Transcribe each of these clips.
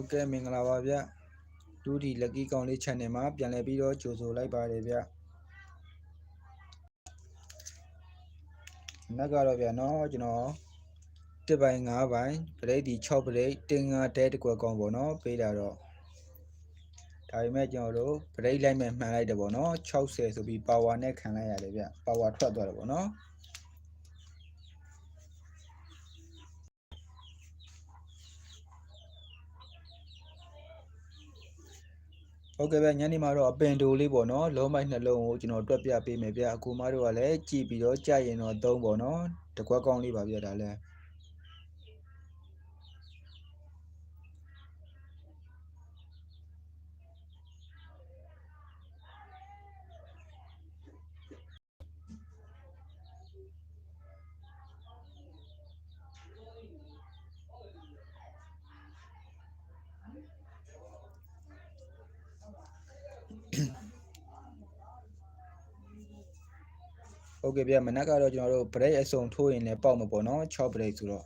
ဟုတ်ကဲ့မင်္ဂလာပါဗျဒူဒီ lucky ကောင်လေး channel မှာပြန်လည်ပြီးတော့ကြိုဆိုလိုက်ပါတယ်ဗျနက်ကတော့ဗျာနော်ကျွန်တော်တစ်ပိုင်း၅ပိုင်းပရိတ်ဒီ6ပရိတ်တင်ငါတဲတကွက်ကောင်ပေါ့နော်ပေးတာတော့ဒါပေမဲ့ကျွန်တော်တို့ပရိတ်လိုက်မဲ့မှန်လိုက်တယ်ပေါ့နော်60ဆိုပြီး power နဲ့ခံလိုက်ရတယ်ဗျ power ထွက်သွားတယ်ပေါ့နော် ဟုတ်ကဲ့ဗျညနေမှာတော့အပင်တိုလေးပေါ့နော်လုံးမိုက်နှလုံးကိုကျွန်တော်တွက်ပြပေးမယ်ဗျအကူမတို့ကလည်းကြည်ပြီးတော့ကြရင်တော့သုံးပေါ့နော်တကွက်ကောင်းလေးပါဗျဒါလည်း ဟုတ်ကဲ့ဗျမနက်ကတော့ကျွန်တော်တို့ break အစုံထိုးရင်လည်းပေါက်မှာပေါ့နော်6 break ဆိုတော့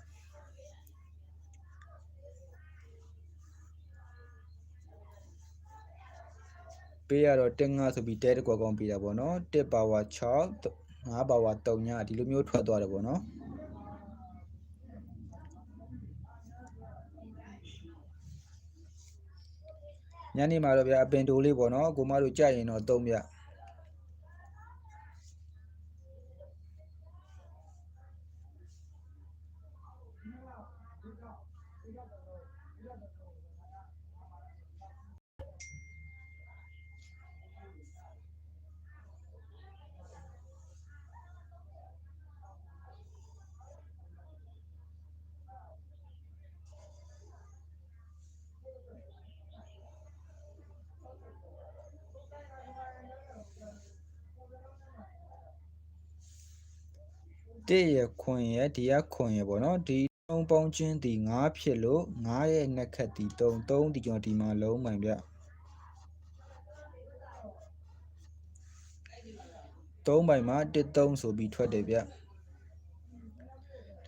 ပေးရတော့တက်ငါဆိုပြီးတဲတကွက်ကောင်းပေးတာပေါ့နော်1 power 6 5 power 3ညဒီလိုမျိုးထွက်သွားတယ်ပေါ့နော်ညနေမှာတော့ဗျအပင်တိုလေးပေါ့နော်ကိုမတို့ကြရင်တော့သုံးဗျ တစ်ရခွန်ရဒီရခွန်ရပေါ့နော်ဒီ သုံးပေါင်းချင်းဒီ9ဖြစ်လို့9ရဲ့နှစ်ခတ်ဒီ3 3ဒီကျွန်တော်ဒီမှာလုံးမှန်ဗျ3ပိုင်မှာ1 3ဆိုပြီးထွက်တယ်ဗျဒါ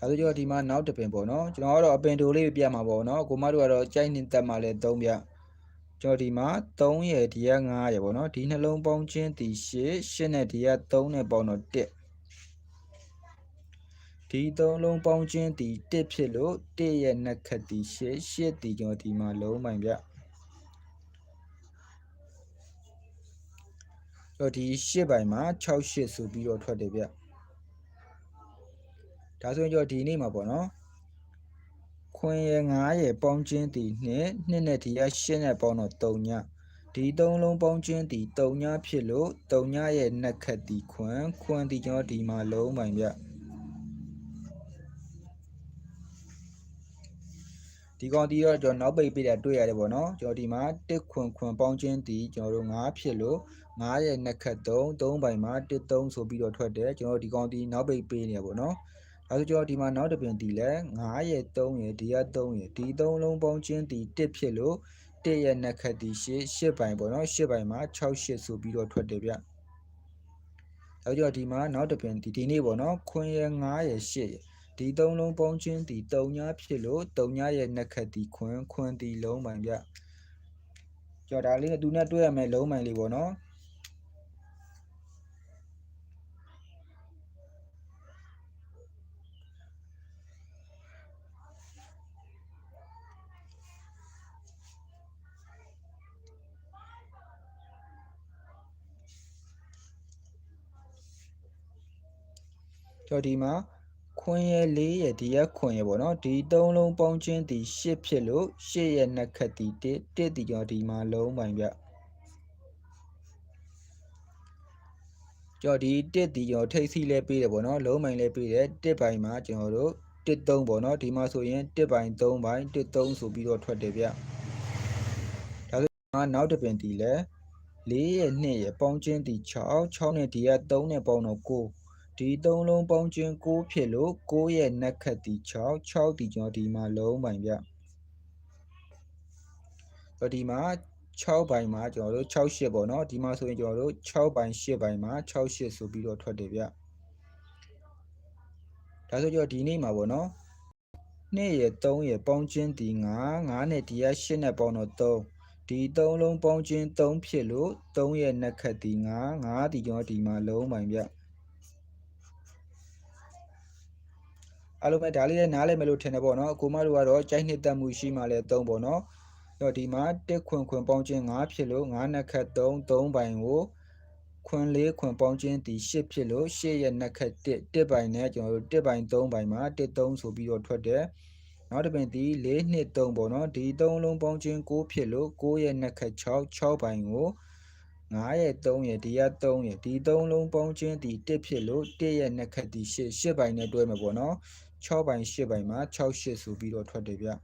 ဆိုကျွန်တော်ဒီမှာနောက်တစ်ပင်ပေါ့နော်ကျွန်တော်ကတော့အပင်တိုလေးပြပြမှာပေါ့နော်ကိုမတို့ကတော့ကြိုက်နေတက်မှာလဲ3ဗျကျွန်တော်ဒီမှာ3ရယ်ဒီရ9ရယ်ပေါ့နော်ဒီနှလုံးပေါင်းချင်းဒီ8 8နဲ့ဒီရ3နဲ့ပေါင်းတော့1 ဒီသုံးလုံးပေါင်းချင်းဒီ1ဖြစ်လို့1ရဲ့နှစ်ခတ်ဒီ8 8ဒီကျွန်တော်ဒီမှာလုံးပိုင်ဗျတော့ဒီ8ပိုင်မှာ6 8ဆိုပြီးတော့ထွက်တယ်ဗျဒါဆိုရင်ကျွန်တော်ဒီနေ့မှာပေါ့နော်ခွင်ရ9ရယ်ပေါင်းချင်းဒီ2 2နဲ့ဒီရ8နဲ့ပေါင်းတော့3ညဒီသုံးလုံးပေါင်းချင်းဒီ3ညဖြစ်လို့3ညရဲ့နှစ်ခတ်ဒီခွင်ခွင်ဒီကျွန်တော်ဒီမှာလုံးပိုင်ဗျ ဒီကောင်ဒီတော့ကျွန်တော်နောက်ပိတ်ပြတဲ့တွေ့ရတယ်ပေါ့နော်ကျွန်တော်ဒီမှာတစ်ခွန်ခွန်ပေါင်းချင်းဒီကျွန်တော်တို့9ဖြစ်လို့9ရဲ့နှစ်ခတ်3 3ပိုင်မှာ1 3ဆိုပြီးတော့ထွက်တယ်ကျွန်တော်ဒီကောင်ဒီနောက်ပိတ်ပေးနေရပေါ့နော်အဲဆိုကျွန်တော်ဒီမှာနောက်တစ်ပင်ဒီလဲ9ရဲ့3ရဲ့ဒီက3ရဲ့ဒီ3လုံးပေါင်းချင်းဒီ1ဖြစ်လို့1ရဲ့နှစ်ခတ်ဒီ8 8ပိုင်ပေါ့နော်8ပိုင်မှာ6 8ဆိုပြီးတော့ထွက်တယ်ဗျအဲဆိုကျွန်တော်ဒီမှာနောက်တစ်ပင်ဒီဒီနေ့ပေါ့နော်ခွင်ရဲ့9ရဲ့8ရဲ့ ဒီသုံးလုံးပေါင်းချင်းဒီ3ညဖြစ်လို့3ညရဲ့နှစ်ခတ်ဒီခွန်းခွန်းဒီလုံးပိုင်ဗျကြော်ဒါလေးနဲ့သူနဲ့တွေ့ရမယ်လုံးပိုင်လေးပေါ့နော်ကြော်ဒီမှာ ခွင်ရဲ့၄ရဲ့ဒီရက်ခွင်ရဲ့ပေါ့နော်ဒီသုံးလုံးပေါင်းချင်းဒီ၈ဖြစ်လို့၈ရဲ့နှစ်ခတ်ဒီ1 1ဒီကြောဒီမှာလုံးပိုင်ဗျကြော်ဒီ1ဒီကြောထိတ်စီလဲပေးတယ်ပေါ့နော်လုံးပိုင်လဲပေးတယ်1ပိုင်မှာကျွန်တော်တို့1 3ပေါ့နော်ဒီမှာဆိုရင်1ပိုင်3ပိုင်1 3ဆိုပြီးတော့ထွက်တယ်ဗျဒါဆိုနောက်တစ်ပင်ဒီလဲ4ရဲ့2ရဲ့ပေါင်းချင်းဒီ6 6နဲ့ဒီက3နဲ့ပေါင်းတော့9 ဒီသုံးလုံးပေါင်းချင်း6ဖြစ်လို့6ရဲ့နက်ခတ်ဒီ6 6ဒီကျွန်တော်ဒီမှာလုံးပိုင်ဗျတော့ဒီမှာ6ပိုင်မှာကျွန်တော်တို့6 8ပေါ့နော်ဒီမှာဆိုရင်ကျွန်တော်တို့6ပိုင်8ပိုင်မှာ6 8ဆိုပြီးတော့ထွက်တယ်ဗျဒါဆိုကျွန်တော်ဒီနေ့မှာပေါ့နော်2ရယ်3ရယ်ပေါင်းခြင်းဒီ9 9နဲ့ဒီက8နဲ့ပေါင်းတော့3ဒီ3လုံးပေါင်းခြင်း3ဖြစ်လို့3ရဲ့နှစ်ခတ်ဒီ9 9ဒီကျွန်တော်ဒီမှာလုံးပိုင်ဗျ အားလုံးပဲဒါလေးလည်းနားလည်မယ်လို့ထင်တယ်ပေါ့နော်အကိုမတို့ကတော့ကြိုက်နှစ်သက်မှုရှိမှလည်း3ပေါ့နော်အဲ့တော့ဒီမှာ1ခွန်ခွန်ပေါင်းခြင်း9ဖြစ်လို့9နှစ်ခတ်3 3ပိုင်ကိုခွန်လေးခွန်ပေါင်းခြင်းဒီ8ဖြစ်လို့8ရဲ့နှစ်ခတ်1 1ပိုင်နဲ့ကျွန်တော်တို့1ပိုင်3ပိုင်မှာ1 3ဆိုပြီးတော့ထွက်တယ်နောက်တစ်ပင်ဒီ4နှစ်3ပေါ့နော်ဒီ3လုံးပေါင်းခြင်း9ဖြစ်လို့9ရဲ့နှစ်ခတ်6 6ပိုင်ကို9ရဲ့3ရဲ့ဒီက3ရဲ့ဒီ3လုံးပေါင်းခြင်းဒီ1ဖြစ်လို့1ရဲ့နှစ်ခတ်ဒီ8 8ပိုင်နဲ့တွဲမှာပေါ့နော် 6ပိုင်8ပိုင်မှာ6 8ဆိုပြီးတော့ထွက်တယ်ဗျဒါ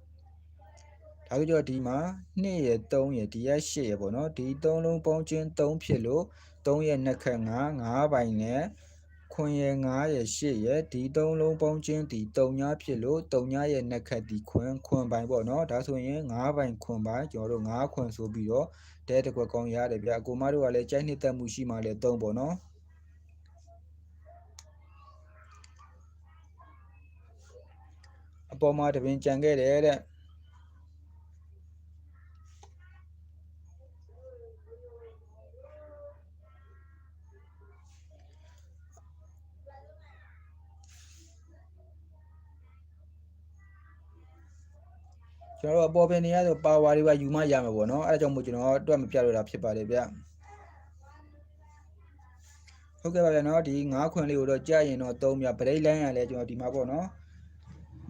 ကြတော့ဒီမှာ2ရဲ့3ရဲ့ဒီက8ရဲ့ပေါ့နော်ဒီ3လုံးပေါင်းခြင်း3ဖြစ်လို့3ရဲ့နှစ်ခတ်9 9ပိုင်နဲ့ခွန်ရဲ့9ရဲ့8ရဲ့ဒီ3လုံးပေါင်းခြင်းဒီ3ညဖြစ်လို့3ညရဲ့နှစ်ခတ်ဒီခွန်ခွန်ပိုင်ပေါ့နော်ဒါဆိုရင်9ပိုင်ခွန်ပိုင်ကျွန်တော်တို့9ခွန်ဆိုပြီးတော့တဲတကွက်ကောင်းရတယ်ဗျအကိုမတို့ကလည်းကြိုက်နှစ်သက်မှုရှိမှလည်း3ပေါ့နော် ပေါ်မှာတပင်ကြံခဲ့တယ်တဲ့ကျွန်တော်တို့အပေါ်ပင်နေရဆိုပါဝါတွေပါယူမရမှာပေါ့နော်အဲဒါကြောင့်မို့ကျွန်တော်အတွက်မပြလို့တာဖြစ်ပါတယ်ဗျဟုတ်ကဲ့ပါဗျာနော်ဒီ9ခွန်လေးကိုတော့ကြာရင်တော့3မြဗရိတ်လိုင်းရလဲကျွန်တော်ဒီမှာပေါ့နော်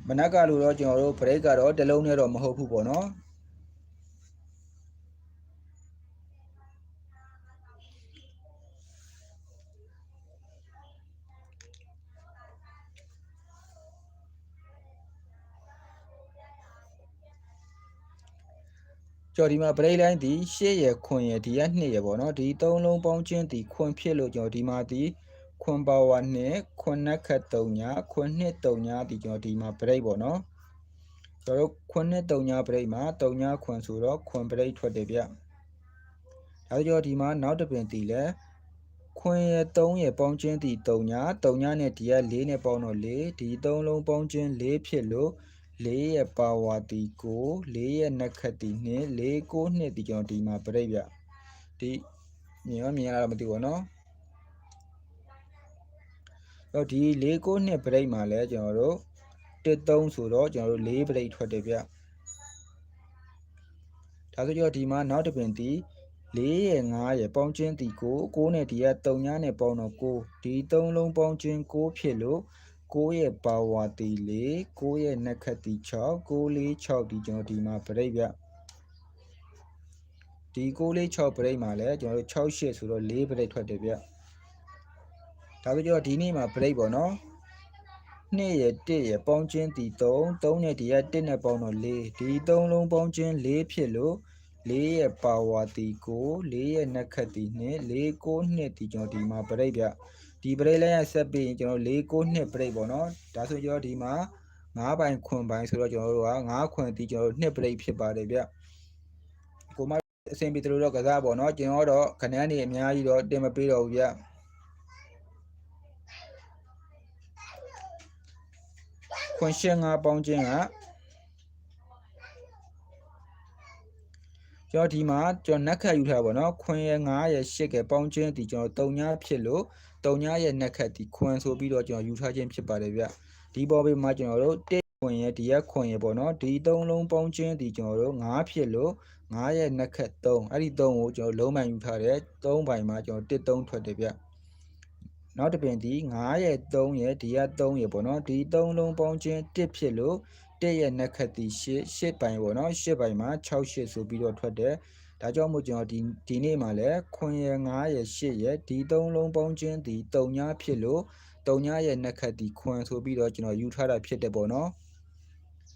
မနက်ကလို့တော့ကျွန်တော်တို့ဗရိတ်ကတော့တစ်လုံးနဲ့တော့မဟုတ်ဘူးပေါ့နော်ကျော်ဒီမှာ break line ဒီရှေ့ရယ်ခွန်ရယ်ဒီက2ရယ်ပေါ့နော်ဒီ3လုံးပေါင်းချင်းဒီခွန်ဖြစ်လို့ကျွန်တော်ဒီမှာဒီ ခွန်ပါဝါ2ခွန်နက်ခတ်3ညခွန်2 3ညဒီကျွန်တော်ဒီမှာ break ပေါ့နော်ကျွန်တော်တို့ခွန်2 3ည break မှာ3ညခွန်ဆိုတော့ခွန် break ထွက်တယ်ဗျဒါကြောင့်ဒီမှာနောက်တစ်ပင်တီလဲခွန်ရယ်3ရယ်ပေါင်းချင်းဒီ3ည3ညနဲ့ဒီက4နဲ့ပေါင်းတော့4ဒီ3လုံးပေါင်းချင်း4ဖြစ်လို့4ရဲ့ပါဝါတီကို4ရဲ့နက်ခတ်တီ2 4 9နှစ်ဒီကျွန်တော်ဒီမှာပြိတ်ဗျဒီမြင်ရောမြင်ရတာမသိဘူးเนาะ တော့ဒီ4 9နှစ်ပြိတ်မှာလဲကျွန်တော်တို့13ဆိုတော့ကျွန်တော်တို့4ပြိတ်ထွက်တယ်ဗျဒါဆိုကြောဒီမှာနောက်တစ်ပင်တီ4ရဲ့5ရဲ့ပေါင်းချင်းတီကို6နဲ့ဒီက3ညနဲ့ပေါင်းတော့9ဒီ3လုံးပေါင်းချင်း9ဖြစ်လို့6ရဲ့ပါဝါတီ4 6ရဲ့နက်ခတ်တီ6 6 4 6ဒီကျွန်တော်ဒီမှာပြိတ်ဗျဒီ6 4 6ပြိတ်မှာလဲကျွန်တော်တို့6 8ဆိုတော့4ပြိတ်ထွက်တယ်ဗျ ဒါဆိုကျွန်တော်ဒီနေ့မှာပြိတ်ပေါ့နော်2ရဲ့1ရဲ့ပေါင်းချင်းတီ3 3နဲ့ဒီက1နဲ့ပေါင်းတော့4ဒီ3လုံးပေါင်းချင်း4ဖြစ်လို့4ရဲ့ပါဝါတီကို4ရဲ့နက်ခတ်တီ2 4 9နှစ်ဒီကျွန်တော်ဒီမှာပြိတ်ဗျဒီပရိတ်လိုက်ရဆက်ပြီးရင်ကျွန်တော်၄၉နှစ်ပရိတ်ပေါ့နော်ဒါဆိုကျွန်တော်ဒီမှာ9ပိုင်ခွန်ပိုင်ဆိုတော့ကျွန်တော်တို့က9ခွန်တီကျွန်တော်တို့နှစ်ပရိတ်ဖြစ်ပါတယ်ဗျကိုမအဆင်ပြေတယ်လို့တော့ကစားပေါ့နော်ကျွန်တော်တော့ခဏန်းနေအများကြီးတော့တင်မပေးတော့ဘူးဗျ ခွန်ရှင်း9ပေါင်းခြင်းကကျွန်တော်ဒီမှာကျွန်တော်နက်ခတ်ယူထားပါတော့ခွန်ရ9ရ8ကပေါင်းခြင်းဒီကျွန်တော်3ညဖြစ်လို့တုံညာရဲ့နက်ခတ်ဒီခွန်ဆိုပြီးတော့ကျွန်တော်ယူထားခြင်းဖြစ်ပါတယ်ဗျဒီပေါ်ဘေးမှာကျွန်တော်တို့တစ်ခွန်ရဲ့ဒီရက်ခွန်ရဲ့ပေါ့နော်ဒီသုံးလုံးပေါင်းခြင်းဒီကျွန်တော်တို့9ဖြစ်လို့9ရဲ့နက်ခတ်3အဲ့ဒီ3ကိုကျွန်တော်လုံးမှန်ယူထားတယ်3ပိုင်မှာကျွန်တော်1 3ထွက်တယ်ဗျ နောက်တစ်ပင်ဒီ9ရဲ့3ရဲ့ဒီရက်3ရဲ့ပေါ့နော်ဒီ3လုံးပေါင်းခြင်း1ဖြစ်လို့1ရဲ့နက်ခတ်ဒီ8 8ပိုင်ပေါ့နော်8ပိုင်မှာ6 8ဆိုပြီးတော့ထွက်တယ်ဒါကြောင့်မို့ကျွန်တော်ဒီဒီနေ့မှာလည်းခွန်ရယ်9ရယ်8ရယ်ဒီသုံးလုံးပေါင်းခြင်းဒီတုံညာဖြစ်လို့တုံညာရဲ့နှက်ခတ်ဒီခွန်ဆိုပြီးတော့ကျွန်တော်ယူထားတာဖြစ်တယ်ပေါ့နော်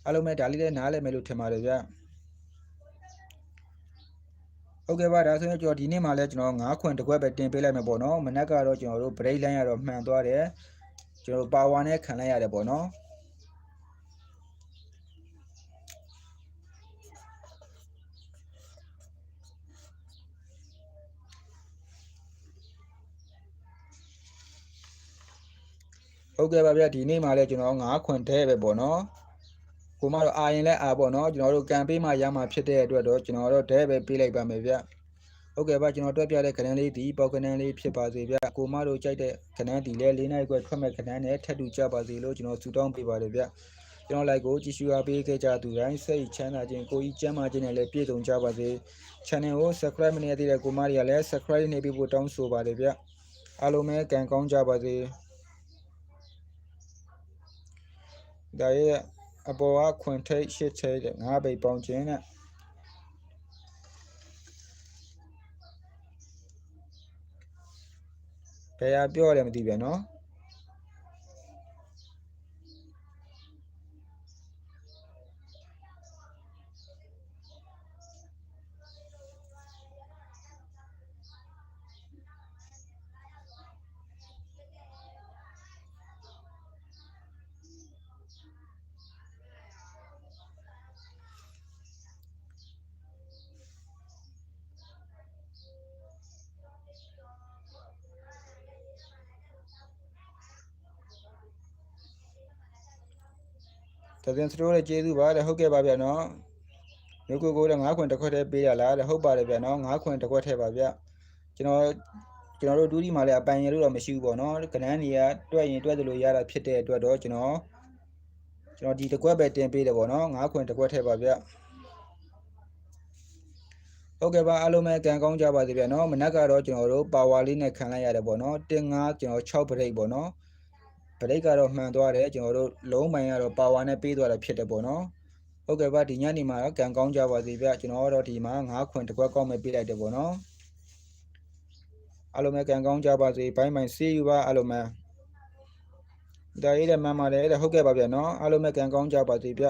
အားလုံးပဲဒါလေးလည်းနားလည်မယ်လို့ထင်ပါတယ်ဗျ ဟုတ်ကဲ့ပါဒါဆိုရင်ကျွန်တော်ဒီနေ့မှလည်းကျွန်တော်9ခွန်တစ်ခွက်ပဲတင်ပေးလိုက်မယ်ပေါ့နော်မနက်ကတော့ကျွန်တော်တို့ break line ရတော့မှန်သွားတယ်ကျွန်တော် power နဲ့ခံလိုက်ရတယ်ပေါ့နော်ဟုတ်ကဲ့ပါဗျဒီနေ့မှလည်းကျွန်တော်9ခွန်ထဲပဲပေါ့နော် ကိုမတော့အာရင်လဲအာပေါ့နော်ကျွန်တော်တို့ကံပေးမှရမှာဖြစ်တဲ့အတွက်တော့ကျွန်တော်တို့ဒဲပဲပေးလိုက်ပါမယ်ဗျဟုတ်ကဲ့ပါကျွန်တော်တွက်ပြတဲ့ခဏန်းလေးဒီပေါက်ကဏန်းလေးဖြစ်ပါစေဗျကိုမတို့ကြိုက်တဲ့ခဏန်းဒီလဲ၄နိုင်ခွဲထွက်မဲ့ခဏန်းနဲ့ထပ်တူကြပါစေလို့ကျွန်တော်ဆုတောင်းပေးပါတယ်ဗျကျွန်တော် like ကိုကြည့်ရှုအားပေးခဲ့ကြသူတိုင်းစိတ်ချမ်းသာခြင်းကိုကြီးကျမ်းမာခြင်းနဲ့လည်းပြည့်စုံကြပါစေ channel ကို subscribe မနေသေးတဲ့ကိုမတွေကလည်း subscribe နေပြီးဖို့တောင်းဆိုပါတယ်ဗျအားလုံးပဲကံကောင်းကြပါစေဒါရဲ့ အပေါ်ကခွန်ထိတ်ရှစ်ထိတ်တဲ့ငါးပိတ်ပေါင်းခြင်းနဲ့ဘယ်ဟာပြောရတယ်မသိပြန်နော် တပင်စတိုးရဲ့ကျေးဇူးပါတဲ့ဟုတ်ကဲ့ပါဗျာနော်မျိုးကိုကိုတဲ့9ခွင်တစ်ခွက်တည်းပေးရလားတဲ့ဟုတ်ပါတယ်ဗျာနော်9ခွင်တစ်ခွက်ထဲပါဗျကျွန်တော်ကျွန်တော်တို့ဒူးဒီမှာလည်းအပိုင်ရလို့တော့မရှိဘူးပေါ့နော်ကနန်းတွေကတွက်ရင်တွက်တယ်လို့ရတာဖြစ်တဲ့အတွက်တော့ကျွန်တော်ကျွန်တော်ဒီတစ်ခွက်ပဲတင်ပေးတယ်ပေါ့နော်9ခွင်တစ်ခွက်ထဲပါဗျဟုတ်ကဲ့ပါအားလုံးပဲကံကောင်းကြပါစေဗျာနော်မနက်ကတော့ကျွန်တော်တို့ပါဝါလေးနဲ့ခံလိုက်ရတယ်ပေါ့နော်တင်9ကျွန်တော်6ပရိတ်ပေါ့နော် ဘရိတ်ကတော့မှန်သွားတယ်ကျွန်တော်တို့လုံးပိုင်းကတော့ပါဝါနဲ့ပေးသွားတာဖြစ်တယ်ပေါ့နော်ဟုတ်ကဲ့ပါဒီညနေမှာတော့ကံကောင်းကြပါစေဗျကျွန်တော်တို့ဒီမှာ9ခွင်တစ်ခွက်ကောက်မဲ့ပေးလိုက်တယ်ပေါ့နော်အားလုံးပဲကံကောင်းကြပါစေဘိုင်းဘိုင်းဆေးယူပါအားလုံးပဲဒါရေးတဲ့မှန်ပါတယ်တဲ့ဟုတ်ကဲ့ပါဗျနော်အားလုံးပဲကံကောင်းကြပါစေဗျ